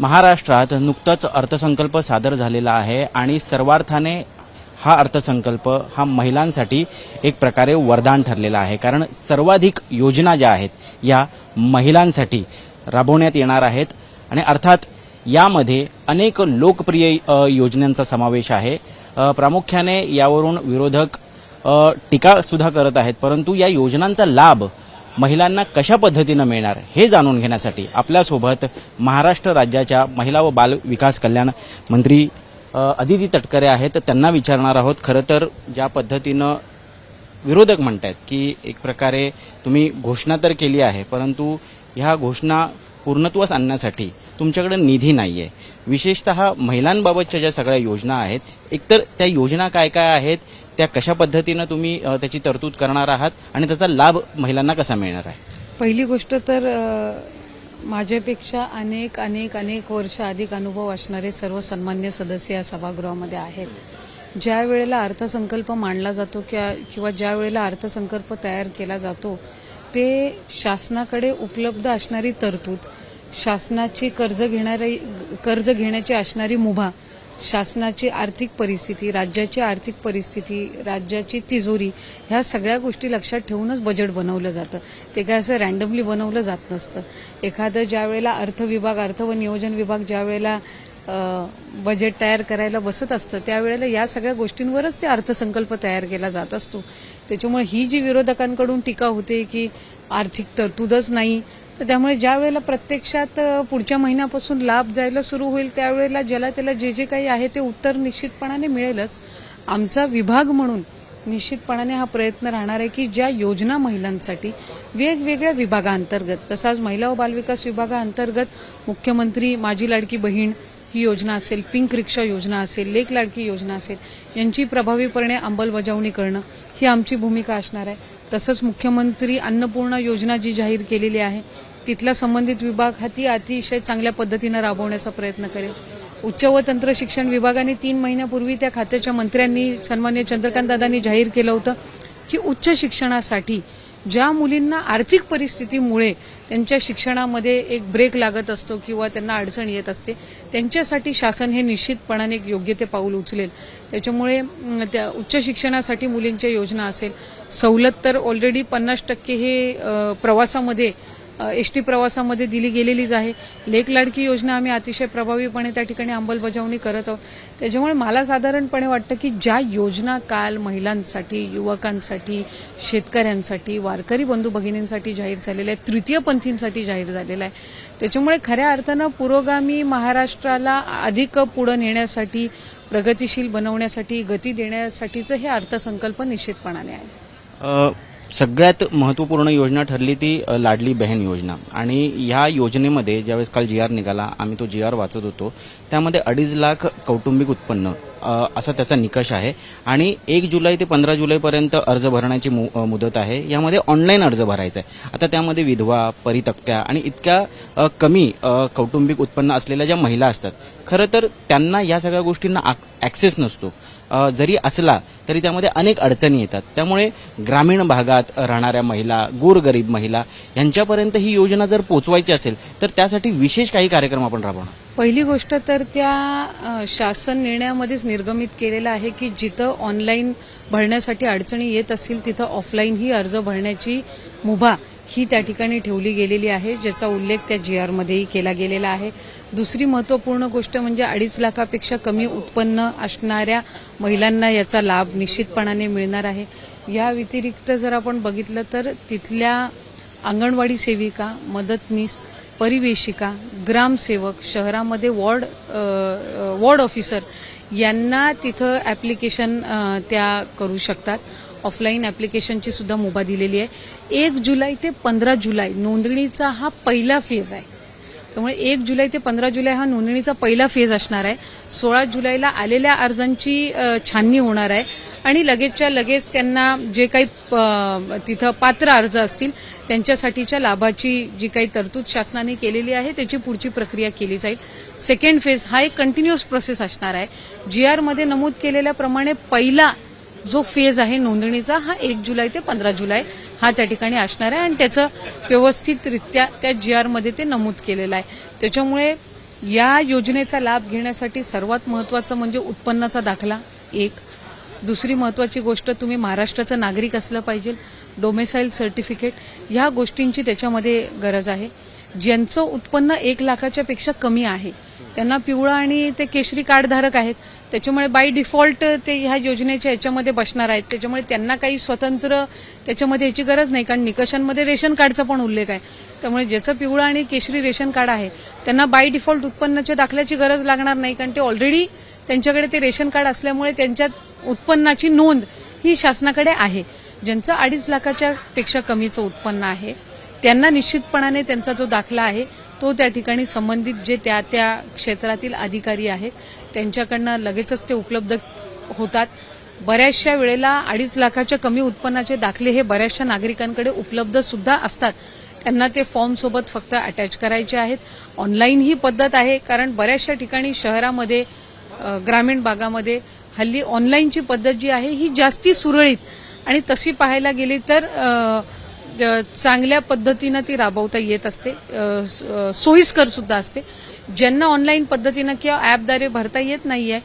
महाराष्ट्रात नुकताच अर्थसंकल्प सादर झालेला आहे आणि सर्वार्थाने हा अर्थसंकल्प हा महिलांसाठी एक प्रकारे वरदान ठरलेला आहे. कारण सर्वाधिक योजना ज्या आहेत या महिलांसाठी राबवण्यात येणार आहेत आणि अर्थात यामध्ये अनेक लोकप्रिय योजनांचा समावेश आहे. प्रामुख्याने यावरून विरोधक टीकासुद्धा करत आहेत. परंतु या योजनांचा लाभ महिलांना कशा पद्धतीनं मिळणार हे जाणून घेण्यासाठी आपल्यासोबत महाराष्ट्र राज्याच्या महिला व बाल विकास कल्याण मंत्री अदिती तटकरे आहेत. त्यांना विचारणार आहोत. खरं तर ज्या पद्धतीनं विरोधक म्हणत आहेत की एक प्रकारे तुम्ही घोषणा तर केली आहे परंतु ह्या घोषणा पूर्णत्वास आणण्यासाठी तुमच्याकडे निधी नाही आहे विशेषतः महिलांबाबतच्या ज्या सगळ्या योजना आहेत एकतर त्या योजना काय काय आहेत त्या कशा पद्धतीनं तुम्ही त्याची तरतूद करणार आहात आणि त्याचा लाभ महिलांना कसा मिळणार आहे? पहिली गोष्ट तर माझ्यापेक्षा अनेक अनेक अनेक वर्ष अधिक अनुभव असणारे सर्व सन्मान्य सदस्य या सभागृहामध्ये आहेत. ज्या वेळेला अर्थसंकल्प मांडला जातो किंवा ज्या वेळेला अर्थसंकल्प तयार केला जातो ते शासनाकडे उपलब्ध असणारी तरतूद शासनाची कर्ज घेणारी कर्ज घेण्याची असणारी मुभा शासनाची आर्थिक परिस्थिती राज्याची आर्थिक परिस्थिती राज्याची तिजोरी ह्या सगळ्या गोष्टी लक्षात ठेवूनच बजेट बनवलं जातं. ते काय असं रँडमली बनवलं जात नसतं. एखादं ज्या वेळेला अर्थ विभाग अर्थ व नियोजन विभाग ज्या वेळेला बजेट तयार करायला बसत असतं त्यावेळेला या सगळ्या गोष्टींवरच ते अर्थसंकल्प तयार केला जात असतो. त्याच्यामुळे ही जी विरोधकांकडून टीका होते की आर्थिक तरतूदच नाही तर त्यामुळे ज्या वेळेला प्रत्यक्षात पुढच्या महिन्यापासून लाभ द्यायला सुरू होईल त्यावेळेला ज्याला त्याला जे जे काही आहे ते उत्तर निश्चितपणाने मिळेलच. आमचा विभाग म्हणून निश्चितपणाने हा प्रयत्न राहणार आहे की ज्या योजना महिलांसाठी वेगवेगळ्या विभागांतर्गत जसं आज महिला व बालविकास विभागाअंतर्गत मुख्यमंत्री माझी लाडकी बहीण ही योजना असेल पिंक रिक्षा योजना असेल लेक लाडकी योजना असेल यांची प्रभावीपणे अंमलबजावणी करणं ही आमची भूमिका असणार आहे. तसंच मुख्यमंत्री अन्नपूर्णा योजना जी जाहीर केलेली आहे तिथला संबंधित विभाग हा ती अतिशय चांगल्या पद्धतीनं राबवण्याचा प्रयत्न करेल. उच्च व तंत्र शिक्षण विभागाने तीन महिन्यापूर्वी त्या खात्याच्या मंत्र्यांनी सन्मान्य चंद्रकांत दादांनी जाहीर केलं होतं की उच्च शिक्षणासाठी ज्या मुलींना आर्थिक परिस्थितीमुळे त्यांच्या शिक्षणामध्ये एक ब्रेक लागत असतो किंवा त्यांना अडचण येत असते त्यांच्यासाठी शासन हे निश्चितपणाने एक योग्य ते पाऊल उचलेल. त्याच्यामुळे त्या उच्च शिक्षणासाठी मुलींच्या योजना असेल सवलत तर ऑलरेडी पन्नास टक्के हे प्रवासामध्ये एस टी प्रवासामध्ये दिली गेलेलीच आहे. लेख लाडकी योजना आम्ही अतिशय प्रभावीपणे त्या ठिकाणी अंमलबजावणी करत आहोत. त्याच्यामुळे मला साधारणपणे वाटतं की ज्या योजना काल महिलांसाठी युवकांसाठी शेतकऱ्यांसाठी वारकरी बंधू भगिनींसाठी जाहीर झालेल्या आहेत तृतीयपंथींसाठी जाहीर झालेला आहे त्याच्यामुळे खऱ्या अर्थानं पुरोगामी महाराष्ट्राला अधिक पुढं नेण्यासाठी प्रगतिशील बनवण्यासाठी गती देण्यासाठीचं हे अर्थसंकल्प निश्चितपणाने आहे. सगळ्यात महत्त्वपूर्ण योजना ठरली ती लाडली बहन योजना. आणि ह्या योजनेमध्ये ज्यावेळेस काल जी आर निघाला आम्ही तो जी आर वाचत होतो त्यामध्ये अडीच लाख कौटुंबिक उत्पन्न असा त्याचा निकष आहे. आणि एक जुलै ते पंधरा जुलैपर्यंत अर्ज भरण्याची मु- मुदत आहे. यामध्ये ऑनलाईन अर्ज भरायचा आहे. आता त्यामध्ये विधवा परितक्त्या आणि इतक्या कमी कौटुंबिक उत्पन्न असलेल्या ज्या महिला असतात खरं तर त्यांना या सगळ्या गोष्टींना ॲक्सेस नसतो. जरी असला तरी त्यामध्ये अनेक अडचणी येतात. त्यामुळे ग्रामीण भागात राहणाऱ्या महिला गोरगरीब महिला यांच्यापर्यंत ही योजना जर पोचवायची असेल तर त्यासाठी विशेष काही कार्यक्रम आपण राबवणार. पहिली गोष्ट तर त्या शासन निर्णयामध्येच निर्गमित केलेलं आहे की जिथं ऑनलाईन भरण्यासाठी अडचणी येत असतील तिथं ऑफलाईन ही अर्ज भरण्याची मुभा ही त्या ठिकाणी ठेवली गेलेली आहे ज्याचा उल्लेख त्या जी आरमध्येही केला गेलेला आहे. दुसरी महत्त्वपूर्ण गोष्ट म्हणजे अडीच लाखापेक्षा कमी उत्पन्न असणाऱ्या महिलांना याचा लाभ निश्चितपणाने मिळणार आहे. या व्यतिरिक्त जर आपण बघितलं तर तिथल्या अंगणवाडी सेविका मदतनीस परिवेशिका ग्रामसेवक शहरामध्ये वॉर्ड वॉर्ड ऑफिसर यांना तिथं ॲप्लिकेशन त्या करू शकतात. ऑफलाईन ॲप्लिकेशनची सुद्धा मुभा दिलेली आहे. एक जुलै ते पंधरा जुलै नोंदणीचा हा पहिला फेज आहे. त्यामुळे एक जुलै ते पंधरा जुलै हा नोंदणीचा पहिला फेज असणार आहे. सोळा जुलैला आलेल्या अर्जांची छाननी होणार आहे. आणि लगेचच्या लगेच त्यांना जे काही तिथं पात्र अर्ज असतील त्यांच्यासाठीच्या लाभाची जी काही तरतूद शासनाने केलेली आहे त्याची पुढची प्रक्रिया केली जाईल. सेकंड फेज हा एक कंटिन्युअस प्रोसेस असणार आहे. जी आरमध्ये नमूद केलेल्याप्रमाणे पहिला जो फेज आहे नोंदणीचा हा एक जुलै ते पंधरा जुलै हा त्या ठिकाणी असणार आहे. आणि त्याचं व्यवस्थितरित्या त्या जी आरमध्ये ते नमूद केलेलं आहे. त्याच्यामुळे या योजनेचा लाभ घेण्यासाठी सर्वात महत्वाचं म्हणजे उत्पन्नाचा दाखला एक. दुसरी महत्वाची गोष्ट तुम्ही महाराष्ट्राचं नागरिक असलं पाहिजे डोमेसाईल सर्टिफिकेट ह्या गोष्टींची त्याच्यामध्ये गरज आहे. ज्यांचं उत्पन्न एक लाखाच्या पेक्षा कमी आहे त्यांना पिवळा आणि ते केशरी कार्डधारक आहेत त्याच्यामुळे बाय डिफॉल्ट ते ह्या योजनेच्या याच्यामध्ये बसणार आहेत. त्याच्यामुळे त्यांना काही स्वतंत्र त्याच्यामध्ये याची गरज नाही कारण निकषांमध्ये रेशन कार्डचा पण उल्लेख आहे. त्यामुळे ज्याचं पिवळं आणि केशरी रेशन कार्ड आहे त्यांना बाय डिफॉल्ट उत्पन्नाच्या दाखल्याची गरज लागणार नाही कारण ते ऑलरेडी त्यांच्याकडे ते रेशन कार्ड असल्यामुळे त्यांच्या उत्पन्नाची नोंद ही शासनाकडे आहे. ज्यांचं अडीच लाखाच्या पेक्षा कमीचं उत्पन्न आहे त्यांना निश्चितपणाने त्यांचा जो दाखला आहे तो त्या ठिकाणी संबंधित जे त्या त्या क्षेत्रातील अधिकारी आहेत त्यांच्याकडनं लगेचच ते उपलब्ध होतात. बऱ्याचशा वेळेला अडीच लाखाच्या कमी उत्पन्नाचे दाखले हे बऱ्याचशा नागरिकांकडे उपलब्ध सुद्धा असतात. त्यांना ते फॉर्मसोबत फक्त अटॅच करायचे आहेत. ऑनलाईन ही पद्धत आहे कारण बऱ्याचशा ठिकाणी शहरामध्ये ग्रामीण भागामध्ये हल्ली ऑनलाईनची पद्धत जी आहे ही जास्ती सुरळीत आणि तशी पाहायला गेली तर चांगल्या पद्धतीनं ती राबवता येत असते. सोयीस्कर सुद्धा असते. ज्यांना ऑनलाईन पद्धतीनं किंवा ॲपद्वारे भरता येत नाहीये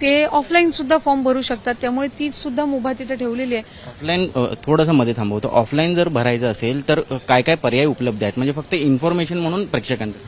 ते ऑफलाईन सुद्धा फॉर्म भरू शकतात. त्यामुळे ती सुद्धा मुभा तिथे ठेवलेली आहे. ऑफलाईन थोडंसं मध्ये थांबवतो. ऑफलाईन जर भरायचं असेल तर काय काय पर्याय उपलब्ध आहेत? म्हणजे फक्त इन्फॉर्मेशन म्हणून प्रेक्षकांचं.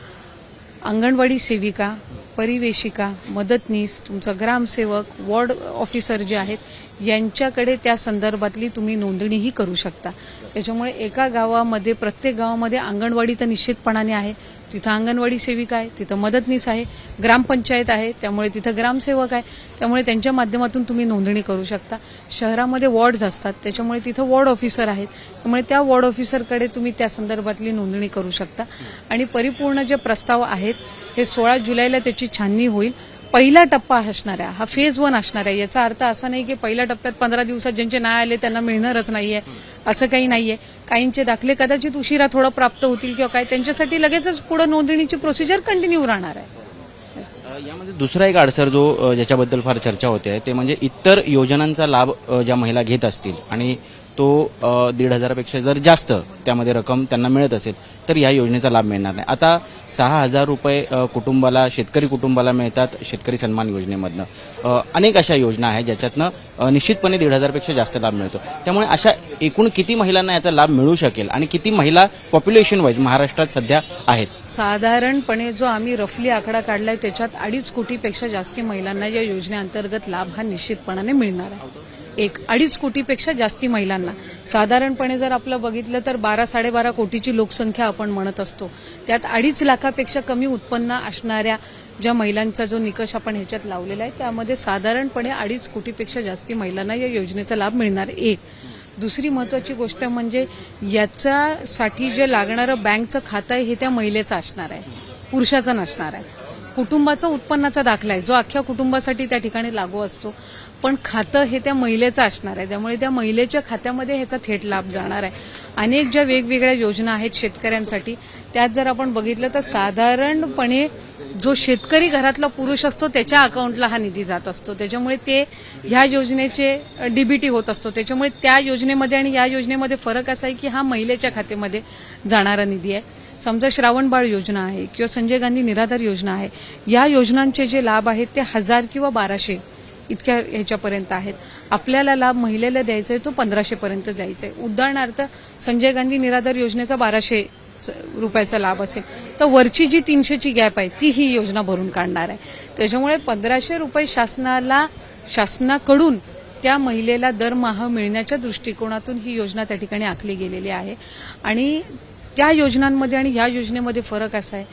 अंगणवाडी सेविका परिवेशिका मदतनीस तुमचा ग्रामसेवक वॉर्ड ऑफिसर जे आहेत यांच्याकडे त्या संदर्भातली तुम्ही नोंदणीही करू शकता. त्याच्यामुळे एका गावामध्ये प्रत्येक गावामध्ये अंगणवाडी तर निश्चितपणाने आहे तिथं अंगणवाडी सेविका आहे तिथं मदतनीस आहे ग्रामपंचायत आहे त्यामुळे तिथं ग्रामसेवक आहे त्यामुळे त्यांच्या माध्यमातून तुम्ही नोंदणी करू शकता. शहरामध्ये वॉर्ड्स असतात त्याच्यामुळे तिथं वॉर्ड ऑफिसर आहेत त्यामुळे त्या वॉर्ड ऑफिसरकडे तुम्ही त्या संदर्भातली नोंदणी करू शकता. आणि परिपूर्ण जे प्रस्ताव आहेत हे सोळा जुलैला त्याची छाननी होईल. पहिला टप्पा असणार आहे हा फेज वन असणार आहे याचा अर्थ असा नाही की पहिल्या टप्प्यात पंधरा दिवसात ज्यांचे नाही आले त्यांना मिळणारच नाहीये असं काही नाहीये. काहींचे दाखले कदाचित उशिरा थोडं प्राप्त होतील किंवा काय त्यांच्यासाठी लगेचच पुढे नोंदणीची प्रोसिजर कंटिन्यू राहणार आहे. यामध्ये दुसरा एक अडसर जो ज्याच्याबद्दल फार चर्चा होते ते म्हणजे इतर योजनांचा लाभ ज्या महिला घेत असतील आणि तो दीड हजारापेक्षा जर जास्त त्यामध्ये रक्कम त्यांना मिळत असेल तर या योजनेचा लाभ मिळणार नाही. आता सहा हजार रुपये कुटुंबाला शेतकरी कुटुंबाला मिळतात शेतकरी सन्मान योजनेमधनं. अनेक अशा योजना आहेत ज्याच्यातनं निश्चितपणे दीड हजारपेक्षा जास्त लाभ मिळतो. त्यामुळे अशा एकूण किती महिलांना याचा लाभ मिळू शकेल आणि किती महिला पॉप्युलेशन वाईज महाराष्ट्रात सध्या आहेत? साधारणपणे जो आम्ही रफली आकडा काढलाय त्याच्यात अडीच कोटीपेक्षा जास्ती महिलांना या योजनेअंतर्गत लाभ हा निश्चितपणाने मिळणार आहे. एक अडीच कोटीपेक्षा जास्ती महिलांना. साधारणपणे जर आपलं बघितलं तर बारा साडेबारा कोटीची लोकसंख्या आपण म्हणत असतो. त्यात अडीच लाखापेक्षा कमी उत्पन्न असणाऱ्या ज्या महिलांचा जो निकष आपण ह्याच्यात लावलेला आहे त्यामध्ये साधारणपणे अडीच कोटीपेक्षा जास्ती महिलांना या योजनेचा लाभ मिळणार. एक. दुसरी महत्वाची गोष्ट म्हणजे याच्यासाठी जे लागणारं बँकचं खातं आहे हे त्या महिलेचं असणार आहे. पुरुषाचं नसणार आहे. कुटुंबाचा उत्पन्नाचा दाखला आहे. जो अख्ख्या कुटुंबासाठी त्या ठिकाणी लागू असतो. पण खातं हे त्या महिलेचं असणार आहे. त्यामुळे त्या महिलेच्या खात्यामध्ये ह्याचा थेट लाभ जाणार आहे. अनेक ज्या वेगवेगळ्या योजना आहेत शेतकऱ्यांसाठी त्यात जर आपण बघितलं तर साधारणपणे जो शेतकरी घरातला पुरुष असतो त्याच्या अकाउंटला हा निधी जात असतो. त्याच्यामुळे ते ह्या योजनेचे डीबीटी होत असतो. त्याच्यामुळे त्या योजनेमध्ये आणि या योजनेमध्ये फरक असा आहे की हा महिलेच्या खात्यामध्ये जाणारा निधी आहे. समजा श्रावणबाळ योजना आहे किंवा संजय गांधी निराधार योजना आहे या योजनांचे जे लाभ आहेत ते हजार किंवा बाराशे इतक्या ह्याच्यापर्यंत आहेत. आपल्याला लाभ महिलेला द्यायचा आहे तो पंधराशेपर्यंत जायचा आहे. उदाहरणार्थ संजय गांधी निराधार योजनेचा बाराशे रुपयाचा लाभ असेल तर वरची जी तीनशेची गॅप आहे ती ही योजना भरून काढणार आहे. त्याच्यामुळे पंधराशे रुपये शासनाला शासनाकडून त्या महिलेला दरमहा मिळण्याच्या दृष्टिकोनातून ही योजना त्या ठिकाणी आखली गेलेली आहे. आणि त्या योजनांमध्ये आणि या योजनेमध्ये फरक असा आहे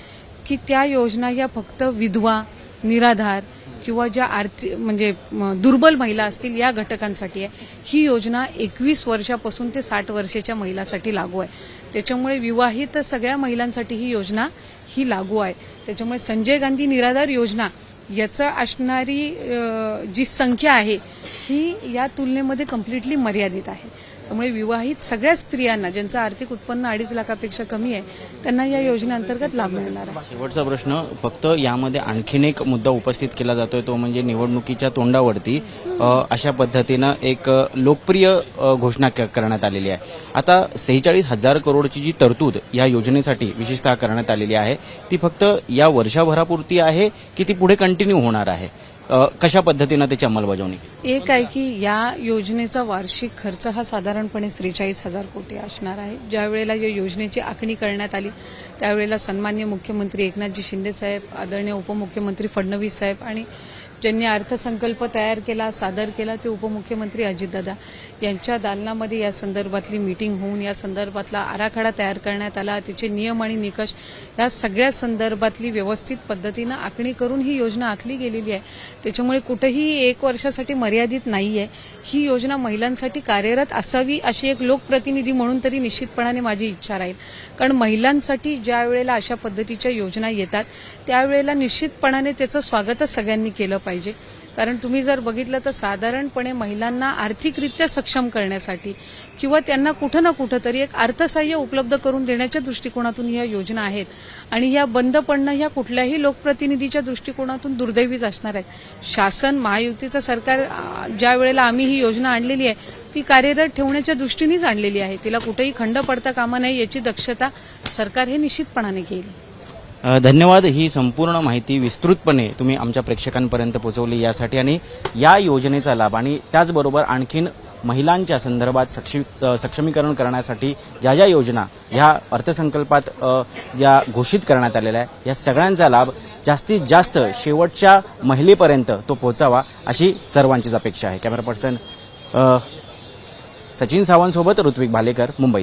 की त्या योजना या फक्त विधवा निराधार किंवा ज्या आर्थिक म्हणजे दुर्बल महिला असतील या घटकांसाठी आहे. ही योजना एकवीस वर्षापासून ते साठ वर्षाच्या महिलांसाठी लागू आहे. त्याच्यामुळे विवाहित सगळ्या महिलांसाठी ही योजना ही लागू आहे. त्याच्यामुळे संजय गांधी निराधार योजना याचं असणारी जी संख्या आहे ही या तुलनेमध्ये कम्प्लिटली मर्यादित आहे. त्यामुळे विवाहित सगळ्या स्त्रियांना ज्यांचं आर्थिक उत्पन्न अडीच लाखापेक्षा कमी आहे त्यांना या योजनेअंतर्गत लाभ मिळणार आहे. शेवटचा प्रश्न फक्त यामध्ये आणखीन एक मुद्दा उपस्थित केला जातोय तो म्हणजे निवडणुकीच्या तोंडावरती. अशा पद्धतीनं एक लोकप्रिय घोषणा क- करण्यात आलेली आहे. आता सेहेचाळीस हजार करोडची जी तरतूद या योजनेसाठी विशेषतः करण्यात आलेली आहे ती फक्त या वर्षभरापुरती आहे की ती पुढे कंटिन्यू होणार आहे? कशा पद्धतीनं त्याची अंमलबजावणी केली? एक आहे की या योजनेचा वार्षिक खर्च हा साधारणपणे त्रेचाळीस हजार कोटी असणार आहे. ज्या वेळेला या योजनेची आखणी करण्यात आली त्यावेळेला सन्मान्य मुख्यमंत्री एकनाथजी शिंदे साहेब आदरणीय उपमुख्यमंत्री फडणवीस साहेब आणि ज्यांनी अर्थसंकल्प तयार केला सादर केला ते उपमुख्यमंत्री अजितदादा. यांच्या दालनामध्ये या संदर्भातली मीटिंग होऊन या संदर्भातला आराखडा तयार करण्यात आला. तिचे नियम आणि निकष या सगळ्या संदर्भातली व्यवस्थित पद्धतीनं आखणी करून ही योजना आखली गेलेली आहे. त्याच्यामुळे कुठेही एक वर्षासाठी मर्यादित नाहीये. ही योजना महिलांसाठी कार्यरत असावी अशी एक लोकप्रतिनिधी म्हणून तरी निश्चितपणाने माझी इच्छा राहील. कारण महिलांसाठी ज्या वेळेला अशा पद्धतीच्या योजना येतात त्यावेळेला निश्चितपणाने त्याचं स्वागतच सगळ्यांनी केलं पाहिजे. कारण तुम्ही जर बघितलं तर साधारणपणे महिलांना आर्थिकरित्या सक्षम करण्यासाठी किंवा त्यांना कुठं ना कुठं तरी एक अर्थसहाय्य उपलब्ध करून देण्याच्या दृष्टिकोनातून ह्या योजना आहेत. आणि या बंद पडणं ह्या कुठल्याही लोकप्रतिनिधीच्या दृष्टिकोनातून दुर्दैवीच असणार आहेत. शासन महायुतीचं सरकार ज्या वेळेला आम्ही ही योजना आणलेली आहे ती कार्यरत ठेवण्याच्या दृष्टीनेच आणलेली आहे. तिला कुठेही खंड पडता कामा नये याची दक्षता सरकार हे निश्चितपणाने घेईल. धन्यवाद. ही संपूर्ण माहिती विस्तृतपणे तुम्ही आमच्या प्रेक्षकांपर्यंत पोहोचवली यासाठी आणि या योजनेचा लाभ आणि त्याचबरोबर आणखीन महिलांच्या संदर्भात सक्षी सक्षमीकरण करण्यासाठी ज्या ज्या योजना ह्या अर्थसंकल्पात ज्या घोषित करण्यात आलेल्या आहे या सगळ्यांचा लाभ जास्तीत जास्त शेवटच्या महिलेपर्यंत तो पोहोचावा अशी सर्वांचीच अपेक्षा आहे. कॅमेरा पर्सन सचिन सावंतसोबत ऋत्विक भालेकर मुंबई